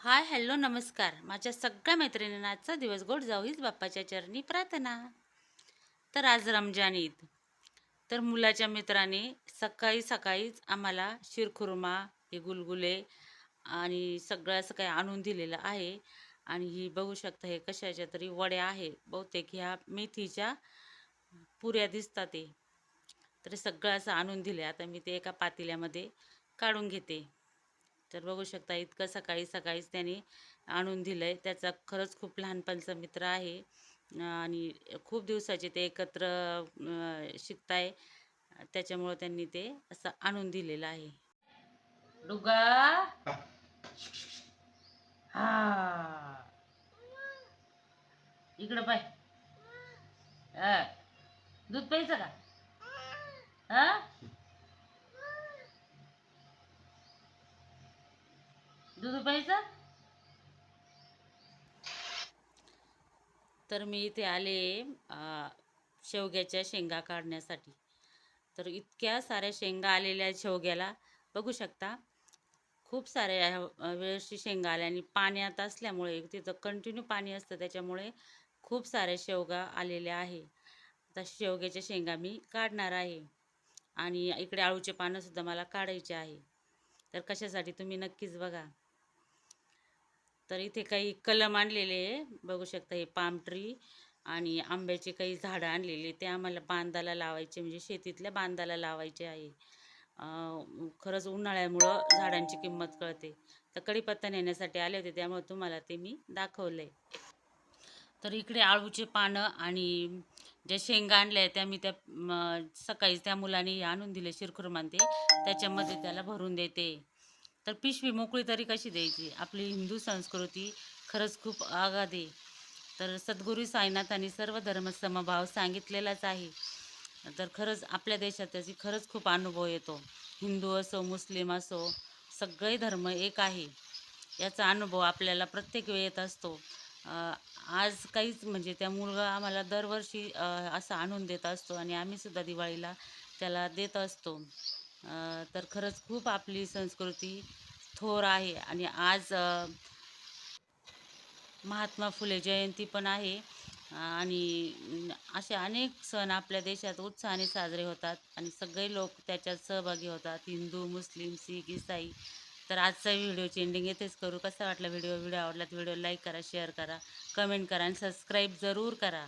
Hi hello नमस्कार. माझ्या सगळ्या मैत्रिणींना आजचा दिवस गोड जाऊहीच बाप्पाच्या चरणी प्रार्थना. तर आज रमजान ईद. तर मुलाच्या मित्राने सकाळी सकाळीच आम्हाला शिरखुर्मा हे गुलगुले आणि सगळं असं काही आणून दिलेलं आहे. आणि ही बघू शकता हे कशाच्या तरी वड्या आहे बहुतेक ह्या मेथीच्या पुऱ्या दिसतात ते तर सगळं असं आणून दिले आता मी ते एका पातेल्यामध्ये काढून घेते. तर बघू शकता इतकं सकाळी सकाळीच त्यांनी आणून दिलं आहे त्याचा खरंच खूप लहानपणचा मित्र आहे आणि खूप दिवसाचे ते एकत्र शिकताय. त्याच्यामुळं त्यांनी ते असं आणून दिलेलं आहे. डुगा! हा. इकडं पाय. दूध प्यायचं का? हा दूध तर मी इथे आले शेवग्याच्या शेंगा काढण्यासाठी. तर इतक्या साऱ्या शेंगा आलेल्या आहेत शेवग्याला. बघू शकता खूप साऱ्या वेळेशी वेळेसची शेंगा आल्या आणि पाण्यात असल्यामुळे तिथं कंटिन्यू पाणी असतं त्याच्यामुळे खूप साऱ्या शेवगा आलेल्या आहे. आता शेवग्याच्या शेंगा मी काढणार आहे. आणि इकडे आळूचे पानंसुद्धा मला काढायचे आहे. तर कशासाठी तुम्ही नक्कीच बघा. तर इथे काही कलम आणलेले आहे. बघू शकता हे पाम ट्री आणि आंब्याचे काही झाडं आणलेले. ते आम्हाला बांधाला लावायचे म्हणजे शेतीतल्या बांधाला लावायचे आहे. खरंच उन्हाळ्यामुळं झाडांची किंमत कळते. तर कढीपत्ता नेण्यासाठी आले होते त्यामुळे तुम्हाला ते मी दाखवलं आहे तर इकडे आळूचे पानं आणि ज्या शेंगा आणल्या त्या मी त्या सकाळीच त्या मुलाने हे आणून दिले शिरखुरमान. ते त्याच्यामध्ये त्याला भरून देते. तर पिशवी मोकळी तरी कशी द्यायची? आपली हिंदू संस्कृती खरंच खूप आगाध तर सद्गुरू साईनाथांनी सर्व धर्म समभाव सांगितलेलाच आहे. तर खरंच आपल्या देशात त्याची खरंच खूप अनुभव येतो. हिंदू असो मुस्लिम असो सगळे धर्म एक आहे. याचा अनुभव आपल्याला प्रत्येक वेळ येत असतो आज काहीच म्हणजे त्या मुलगा आम्हाला दरवर्षी असं आणून देत असतो आणि आम्हीसुद्धा दिवाळीला त्याला देत असतो. तर खरंच खूप आपली संस्कृती थोर आहे आणि आज महात्मा फुले जयंती पण आहे. आणि असे अनेक सण आपल्या देशात उत्साहाने साजरे होतात आणि सगळे लोक त्याच्यात सहभागी होतात. हिंदू मुस्लिम सिख इसाई. तर आजचा व्हिडिओची एंडिंग येथेच करू. कसा वाटला व्हिडिओ? व्हिडिओ आवडला तर व्हिडिओ लाईक करा शेअर करा कमेंट करा आणि सबस्क्राईब जरूर करा.